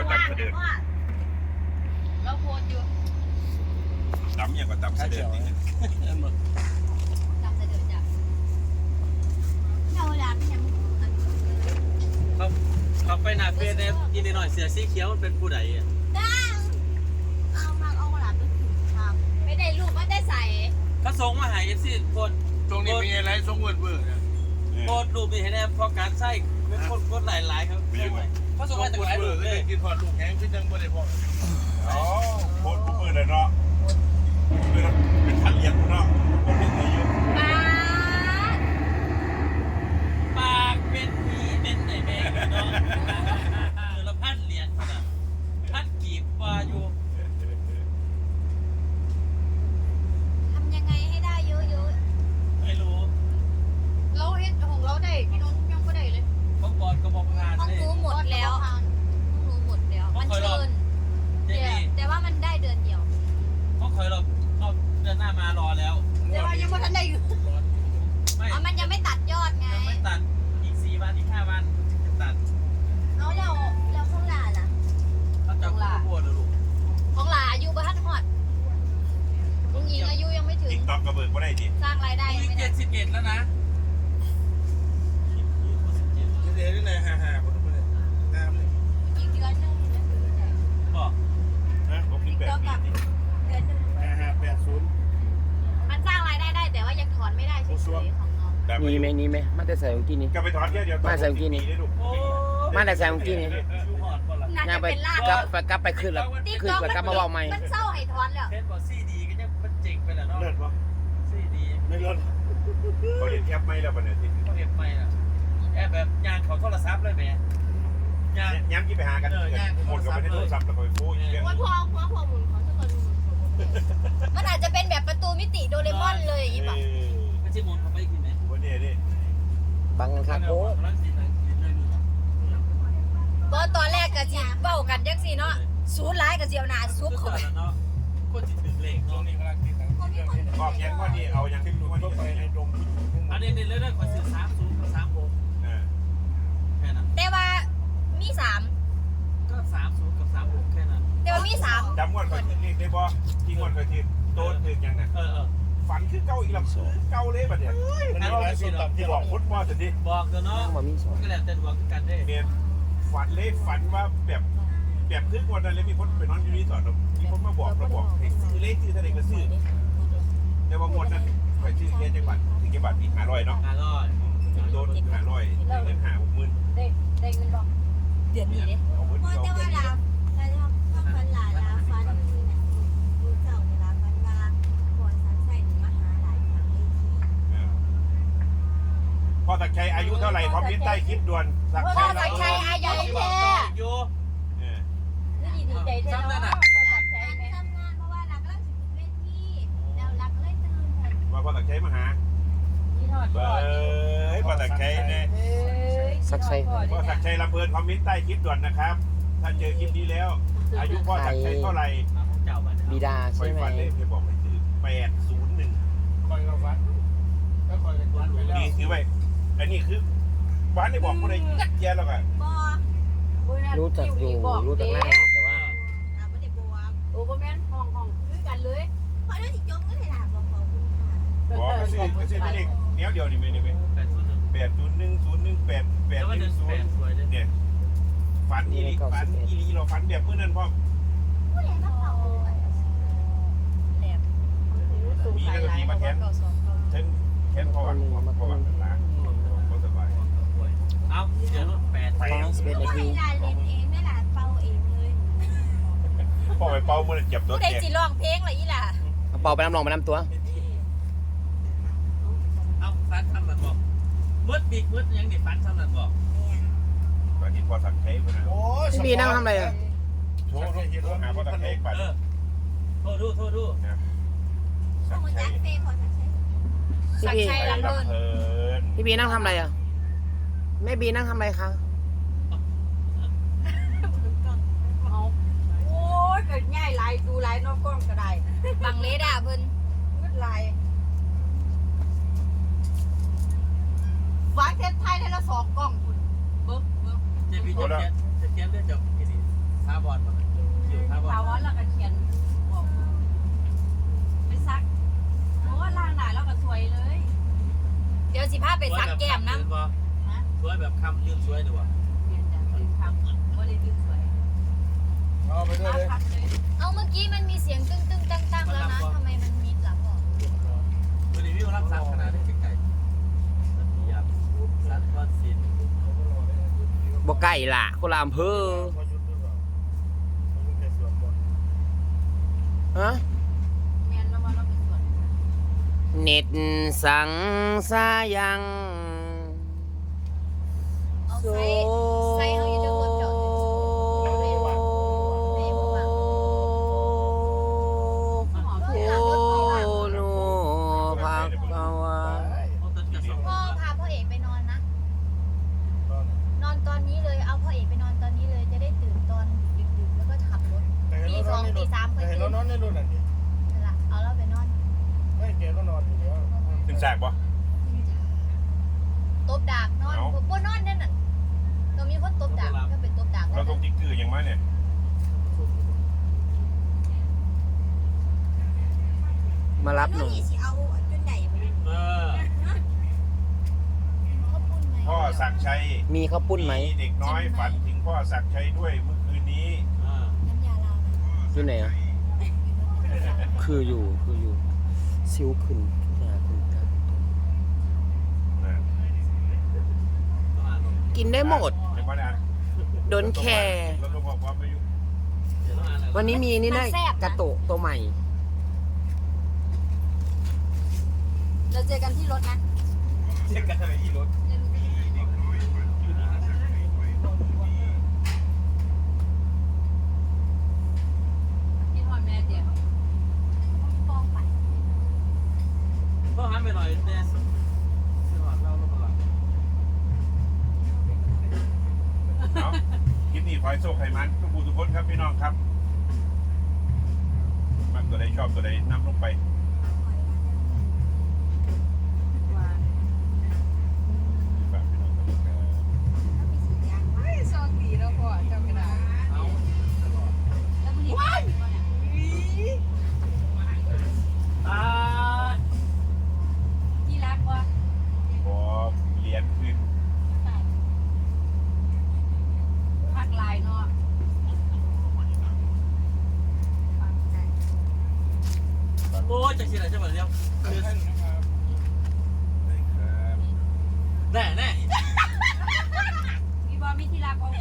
ก็ตำเสด็จเราโพสต์อยู่ตำยังก็ตำเสด็จนี่จำเสด็จจ้ะเราอยากยังเขาเขาไปหนาเฟซเนี่ยยินดีหน่อยเสือสีเขียวมันเป็นผู้ใดอะดังเอามาเอาหลานไปถึงทำไม่ได้รูปไม่ได้ใส่เขาส่งมาใหาเอฟซีโพสต์ตรงนี้มีอะไรทรงเวิร์ดเวิร์ดโพสต์รูปนี่เห็นไหมพอการใส่เป็นคนคนหลายหลายๆครับ เขาส่งมาจากหลายรูปเลยกินทอดลูกแห้งขึ้นยังบ่ได้พออ๋อโคตรผู้มือเลยเนาะเป็นพันเหรียญเนาะคนเป็นอายุ ป้า ปากเป็นผีเป็นไอแม่เนาะเดือนละพันเหรียญขนาดพันกีบว่าอยู่ ทำยังไงให้ได้เยอะ ไม่รู้ ๆเราเห็นของเราได้พี่น้องยังไม่ได้เลย เขาบอลก็บอกงาน ห้อง เลย หนูหมดแล้วห้องหนูหมดแล้ว มันเชิญ เจ แต่ มี่ แต่ว่ามันได้เดือนเดียว เขาเคยเราเราเดือนหน้ามารอแล้ว แต่ว่ายังไม่ทันได้อยู่ ไม่ อ๋อมันยังไม่ตัดยอดไง ยังไม่ตัดอีกสี่วันอีกห้าวันจะตัด เอาเราเราข้างหลาล่ะ เขาจะพูดพูดเลยลูก ของหลาอายุบ้านหอดลุงหญิงอายุยังไม่ถึง ติ๊กต็อกกระเบิ ดก็ได้ดิสร้างรายได้อายุไม่เจ็ได้ดสิบเอ็ดแล้วนะเดี๋ยวนี่ไหนฮ่าฮ่าคนนี้น้ำเลยอีกเดือนหนึงนะถึงจะได้บอกนะผมคิดแบบนี้ดิเดือนหนึงฮ่าฮ่าแปดศูนย์ มันสร้างรายได้ได้แต่ว่ายังถอนไม่ได้เฉยๆของน้องแต่นี่ไหมนี่ไหมมาแต่ใส่เมื่อกี้นี่ก็ไปถอนแค่เดียวมาใส่เมื่อกี้นี่ ได้ลูกโอ้มาแต่ใส่เมื่อกี้นี่ชูหอดก่อนละน่าย่าจะไปเป็นลากกลับไปกลับไปขึ้นแล้วติ๊กขึ้นต็อกไปกลับมาเว่าใหม่มันเศร้าให้ถอนแล้วเพชรบอกซีดีก็ยังมันเจ๋งไปแล้วเนาะเลิศปะซีดี ไม่เลิศเขาเรียนแคปไม่แล้วปะเนี่ยที่เขาเห็นไปอะแอบแบบยางเขาโทรศัพท์เลยแม่ยาง ย้ำกี่ไปหากันหมดก็ไม่ได้โทรศัพท์แล้วก็ไปพูดเรื่องว่าพอพอพอหมุนของทุกคนมันอาจจะเป็นแบบประตูมิติโดเรมอนเลยอย่างเองี้ป่ะอไม่ใช่มนต์เขาไปกินไหมวันนี้ดิบังกันครับโอ้ร้านสินะกินเลยดูเพราะตอนแรกก็สิเบ้ากันจังซี่เนาะสูดร้ายกับเจียวหนาซุปสุเข้าดไปแล้วเนาะ คนจิตถึงเลขตรงเนาะนี้กำลังติดหนังเรื่องนี้บอกยังว่านี่เอายังที่รู้ว่าก็นี่ไปในดงอันนี้ในเรื่องคนสื่อสามศูนย์กับสามหกเออแค่นั้นแต่ว่ามีสามก็สามศูนย์กับสามหกแค่นั้นแต่ว่ามีสามจำงวดก่อนเรียกได้บ่ที่งวดก่อนที่โดนถึงยังน่ะเออเออฝันคือเก่าอีกแล้วคือเก่าเลยบัดเนี่ยมันมีหลายส่วนต่ำที่ที่บบออกกพุทธว่าสิบอกเถอะเนาะยังบ่มีสอนก็แล้วแต่ดวงกันได้ เมียนฝันเลยฝันว่าแบบ แบบคืองวดนั้นเลยมีคนไปนอนอยู่รีสอร์ทมีคนมาบอกเราบอกให้ซื้อเลขซื้อเท่าไหร่ก็ซื้อแต่ว่างวดนั้นไปซื้อแค่จังหวัดถึงจังหวัดอีกห้าร้อยเนาะห้าร้อยโดนห้าร้อยเงินหาหกหมื่นได้ได้เงินบอกเดือนนี้เด้เอาเงินเพราะเอาแต่ว่าเงินลาลาชอบชอบฟันหลานลาฟันนี่นะดูเจ้าเวลาฟันว่าก่อนสันใส่หนูมาหาหลายครั้งเลยทีพ่อตักชัยอายุเท่าไหร่คอมพิวใต้คลิปด่วนสักพ่อชัยสักชัยอายุแท้โยเออ นี่ดีใจแท้ ซ้ำนั่น เนาะ น่ะ พ่อสักชัย การ แม่ ทำงานเพราะว่าลากำลังสิบเวทีแล้วลากเลยตื่นเลย ว่าพ่อตักชัยมาหา นี่ทอด เบ้ยพ่อตักชัยเนี่ย สักใส่พ่อตักชัยลำเพลินคอมพิวใต้คลิปด่วนนะครับ ถ้าเจอคลิปนี้แล้ว อายุพ่อตักชัยเท่าไหร่เจ้าบัตรบิดาไฟใช่ไหมฟันเลยเคยบอกให้ซื้อแปดศูนย์หนึ่งคอยกับฟันแล้วคอยกับฟันไปแล้วดีซื้อไว้อันนี้คือบ้านได้บอกคนใดยัดเยียดแล้วก็บอรู้จักอยู่รู้จักหน้าอยู่แต่ว่าลาไม่ได้บวกโอ้บ่แม่นห้องห้องคือกันเลยเพราะนั่นสิจงก็เลยลาบอกขอบคุณค่ะบอกก็ซื้อก็ซื้อไม่ได้เนี้ยเดียวนี่ไม่ได้ไหมแปดศูนย์หนึ่งแป ดศูนย์หนึ่งศูนย์หนึ่งแปดแปดแต่ว่าหเดืนึ่อนงศูแปนดย์สวยเลยเนี่ยฝันอีหลีฝันอีหลีเราฝันแบบเพื่อนนั่นพ่อผู้ใหญ่มาเป่าอันนี้แหลมสูงสายหลายเพราะว่าเก่าสองเก่าเช่นแค่พ่อวันพ่อวันหลังพ่อสบายเอาเดี๋ยวรถแปดฟังสิบเอ็ดผู้นาใหทีญ่ลาเล่นเองได้ลาเป่าเองเลยพ่อไปเป่ามือเจ็บตัวผู้ใดแตกสิร้องเพลงล่ะอีหล่ะเอาเป่าไปน้ำรองไปน้ำตัว เอาฟันทำแบบบอก มืดปีกมืดยังเด็ฟันทำแบบบอกเนี่ยตอนที่พ่อสักเทปนะโอ้พี่บีนั่งทำอะไรอะโทรโทรหาพ่อสักเทปไปเออโทษดูโทษดูสักผู้เทจักปเฟย์พอสักใช้พี่สักบีชัยไปลำลำเพิ่นเพลินพี่บีนั่งทำอะไรอะแม่บีนั่งทำอะไรคะเอาโอ้ยเกิดง่ายหลายดูหลายนอกกล้องก็ได้ บังเลดาเพิ่นมืดหลาย วางเทปไทยได้ละสองกล้องคุณเบิ้งเบิ้งเจพีจะเขียนจะเขียนเรื่องจบกี่ดีสท้าบอลมาคิวท้าบอถาลวรแล้วก็เขียนบอกไปซักโอ้ล่างหน้าแล้วก็สวยเลย เดี๋ยวสิพาไปซักแก้มน้ำสวยแบบคำยืนสวยดีกว่าเปลี่ยนจากเป็นคำบ่ได้ดึงสวยเอาไปด้วยมาเลย พักเลย เอาเมื่อกี้มันมีเสียงตึ้งตึ้งตั้งตั้งแล้วนะทำไมมันมิดล่ะพ่อ วันนี้วิวรับสัตว์ขนาดนี้ไก่สัตว์ยับสัตว์ทอดสิน บ่ใก ล้ล่ะคนละอำเภอพอยุดด้วยเปล่อฮะเน็ตสังสายังโซ ไซส์ไซส์เขาอยู่ในรถจอดอยู่ โหอม อ้ เสียรถเขาอะ โนภาควา โอ้ต้นกระสอบ พ่อพาพ่อเอกไปนอนนะ ตอน นอนตอนนี้เลย เอาพ่อเอกไปนอนตอนนี้เลย จะได้ตื่นตอนดึกๆ แล้วก็ขับรถ แต่เห็น ตี เราสนออนงในรตีถสามแต่ค่อยเห็นตื่เรานนอนในรถนั่นดินั่นล่ะเอาเราไปนอนไม่แกก็นอนอยู่แล้วเป็นแสกบ่ตบดากนอนเอ้าผมบ่นอนนั่นน่ะตัวมีคนตบดากก็เป็นตบดากเราแล้วต้องติ๊กเกอร์อย่างมาเนี่ยมารับหนู่น่นอยนี่สิเอาจนไหนไปเลยเออเขาพูดไหมพ่อศักดิ์ชัยมีข้าวปุ้นไหม เด็กน้อยฝันถึงพ่อศักดิ์ชัยด้วยเมื่อคืนนี้ อ่า น้ำยาลาวนะ อยู่ไหนอะคืออยู่คืออยู่ซิวขึ้นทุกอย่างขึ้นครับนะต้องอ่านลงกินได้หมดเดี๋ยวพ่ออ่านโดนแคร์เราต้องบอกความไม่ยุ่งเดี๋ยวต้องอ่านเลยวันนี้มีนี่นะ กระโตะตัวใหม่ เราเจอกันที่รถนะ เช็คกันอะไรอีรถ ที่ทอดแม่เดียว ฟองไป ต้องหันไปหน่อย เอาลงมาหลังเอาคลิปนี้ขอให้โชคให้มันทุกผู้ทุกคนครับพี่น้องครับ มันตัวใดชอบตัวใดนำลงไป โอ้ยจากเสียอะไรจะมาเรียวแน่แน่ พี่บอลมีทีละคกของ